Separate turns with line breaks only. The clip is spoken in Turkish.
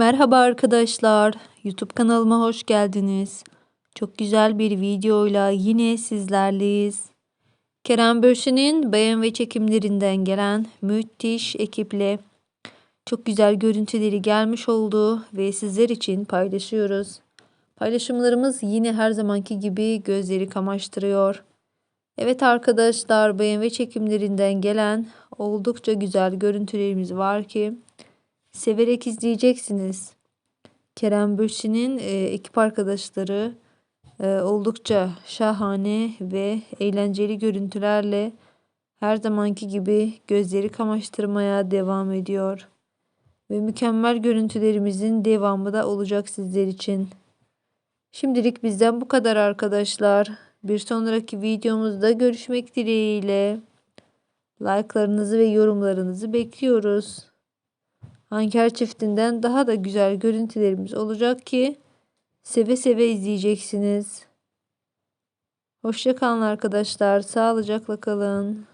Merhaba arkadaşlar. YouTube kanalıma hoş geldiniz. Çok güzel bir videoyla yine sizlerleyiz. Kerem Bürsin'in beğen ve çekimlerinden gelen müthiş ekiple çok güzel görüntüleri gelmiş oldu ve sizler için paylaşıyoruz. Paylaşımlarımız yine her zamanki gibi gözleri kamaştırıyor. Evet arkadaşlar ve çekimlerinden gelen oldukça güzel görüntülerimiz var ki severek izleyeceksiniz. Kerem Bürsin'in e, ekip arkadaşları e, oldukça şahane ve eğlenceli görüntülerle her zamanki gibi gözleri kamaştırmaya devam ediyor. Ve mükemmel görüntülerimizin devamı da olacak sizler için. Şimdilik bizden bu kadar arkadaşlar. Bir sonraki videomuzda görüşmek dileğiyle. Like'larınızı ve yorumlarınızı bekliyoruz. Anker çiftinden daha da güzel görüntülerimiz olacak ki seve seve izleyeceksiniz. Hoşçakalın arkadaşlar. Sağlıcakla kalın.